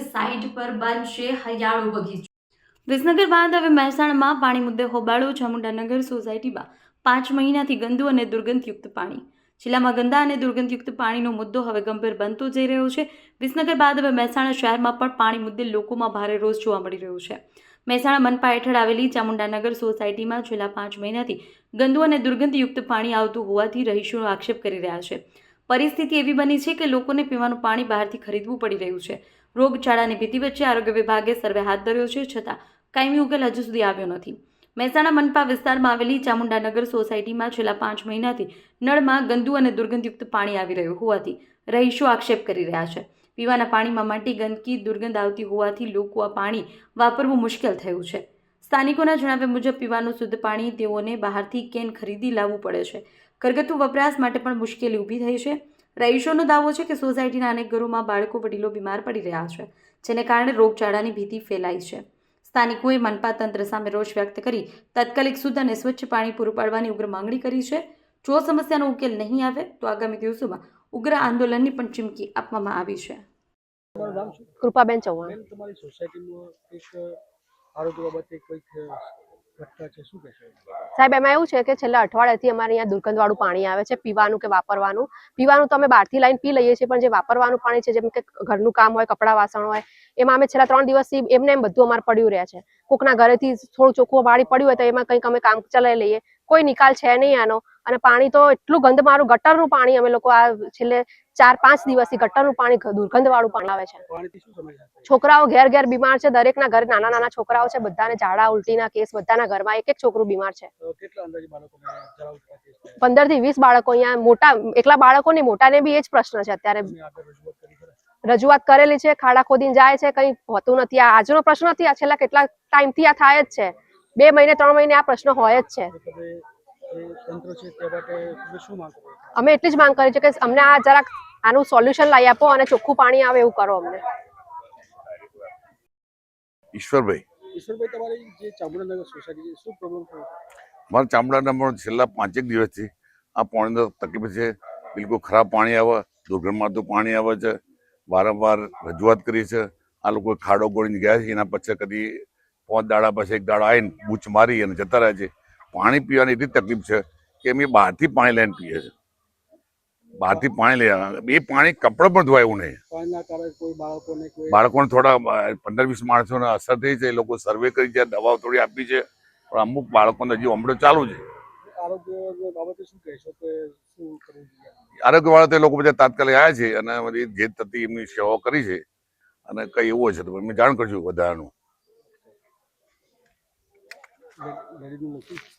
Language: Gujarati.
સાઇટ પર બનશે હરિયાળો બગીચો. વિસનગર બાદ હવે મહેસાણામાં પાણી મુદ્દે હોબાળો ચામુંડાનગર સોસાયટીમાં પાંચ મહિનાથી ગંદુ અને દુર્ગંધયુક્ત પાણી. જિલ્લામાં ગંદા અને દુર્ગંધયુક્ત પાણીનો મુદ્દો હવે ગંભીર બનતો જઈ રહ્યો છે. વિસનગર બાદ હવે મહેસાણા શહેરમાં પણ પાણી મુદ્દે લોકોમાં ભારે રોષ જોવા મળી રહ્યો છે. મહેસાણા મનપા હેઠળ આવેલી ચામુંડાનગર સોસાયટીમાં છેલ્લા પાંચ મહિનાથી ગંદુ અને દુર્ગંધયુક્ત પાણી આવતું હોવાથી રહીશો આક્ષેપ કરી રહ્યા છે. પરિસ્થિતિ એવી બની છે કે લોકોને પીવાનું પાણી બહારથી ખરીદવું પડી રહ્યું છે. રોગચાળાની ભીતિ વચ્ચે આરોગ્ય વિભાગે સર્વે હાથ ધર્યો છે, છતાં કાયમી ઉકેલ હજુ સુધી આવ્યો નથી. મહેસાણા મનપા વિસ્તારમાં આવેલી ચામુંડાનગર સોસાયટીમાં છેલ્લા પાંચ મહિનાથી નળમાં ગંદુ અને દુર્ગંધયુક્ત પાણી આવી રહ્યું હોવાથી રહીશો આક્ષેપ કરી રહ્યા છે. પીવાના પાણીમાં માટી, ગંદકી, દુર્ગંધ આવતી હોવાથી લોકો આ પાણી વાપરવું મુશ્કેલ થયું છે. સ્થાનિકોના જણાવ્યા મુજબ, પીવાનું શુદ્ધ પાણી તેઓને બહારથી કેન ખરીદી લાવવું પડે છે. ઘરગથ્થુ વપરાશ માટે પણ મુશ્કેલી ઊભી થઈ છે. રહીશોનો દાવો છે કે સોસાયટીના અનેક ઘરોમાં બાળકો વડીલો બીમાર પડી રહ્યા છે જેને કારણે રોગચાળાની ભીતિ ફેલાઈ છે. સ્થાનિકોએ મનપા તંત્ર સામે રોષ વ્યક્ત કરી તાત્કાલિક શુદ્ધ અને સ્વચ્છ પાણી પૂરું પાડવાની ઉગ્ર માંગણી કરી છે. જો સમસ્યાનો ઉકેલ નહીં આવે તો આગામી દિવસોમાં ઉગ્ર આંદોલનની પણ ચીમકી આપવામાં આવી છે. કૃપાબેન ચૌહાણ. તમારી સોસાયટીમાં એક આરોગ્ય બાબતે કોઈક ઘટના છે શું કહેશો? સાહેબ, એમાં એવું છે કે છેલ્લા અઠવાડિયાથી અમારે અહીંયા દુર્ગંધવાળું પાણી આવે છે, પીવાનું કે વાપરવાનું. પીવાનું તો અમે બહારથી લાઈન પી લઈએ છીએ, પણ જે વાપરવાનું પાણી છે, જેમ કે ઘરનું કામ હોય, કપડાં વાસણ હોય, એમાં અમે છેલ્લા ત્રણ દિવસથી એમને એમ બધું અમારે પડ્યું રહ્યા છે. કોકના ઘરેથી થોડું ચોખ્ખું પાણી પડ્યું હોય તો એમાં કંઈક અમે કામ ચલાવી લઈએ. કોઈ નિકાલ છે નહીં આનો. અને પાણી તો એટલું ગંધ મારું ગટરનું પાણી અમે લોકો આ છેલ્લે ચાર પાંચ દિવસથી ગટરનું પાણી દુર્ગંધવાળું પાણી આવે છે. છોકરાઓ ઘેર ઘેર બીમાર છે દરેકના ઘરે નાના નાના છોકરાઓ છે બધાને ઝાડા ઉલટીના કેસ બધાના ઘરમાં એક એક છોકરું બીમાર છે. પંદરથી વીસ બાળકો અહીંયા મોટા એકલા બાળકો નહીં મોટાને બી એ જ પ્રશ્ન છે અત્યારે. રજૂઆત કરેલી છે ખાડા ખોદીને જાય છે કઈ હોતું નથી. આજનો પ્રશ્ન નથી આ છેલ્લા કેટલા ટાઈમથી આ થાય જ છે. બે મહિને ત્રણ મહિને આ પ્રશ્ન હોય જ છે? અમે એટલી જ માંગ કરી છે કે અમને આ જરાક આનું સોલ્યુશન લાવી આપો અને ચોખ્ખું પાણી આવે એવું કરો અમને. ઈશ્વરભાઈ. ઈશ્વરભાઈ તમારી જે ચામુંડાનગર સોસાયટી છે શું પ્રોબ્લેમ થયો મારા ચામડાનામાં છેલ્લા પાંચેક દિવસથી આ પાણીનો તકલીફ છે. બિલકુલ ખરાબ પાણી આવે દુર્ગંધમાતું પાણી આવે છે. વારંવાર રજૂઆત કરી છે. આ લોકો ખાડો ગોળીને ગયા છે એના પછી કદી પાંચ દાડા પછી એક દાડા આવીને બૂચ મારી અને જતા રહે છે. પાણી પીવાની એટલી તકલીફ છે કે અમે બહારથી પાણી લઈને પીએ છે બહારથી પાણી લઈ એ પાણી કપડાં પણ ધોવાય એવું નહીં. બાળકોને થોડા પંદર વીસ માણસોને અસર થઈ છે. એ લોકો સર્વે કરી છે દવાઓ થોડી આપી છે. પણ અમુક બાળકોને હજી હમણાં ચાલુ છે. આરોગ્ય આરોગ્યવાળા તો એ લોકો બધા તાત્કાલિક આવ્યા છે અને જે થતી એમની સેવાઓ કરી છે. અને કઈ એવું હશે તો મેં જાણ કરશું વધારાનું. લેડીઝનું નથી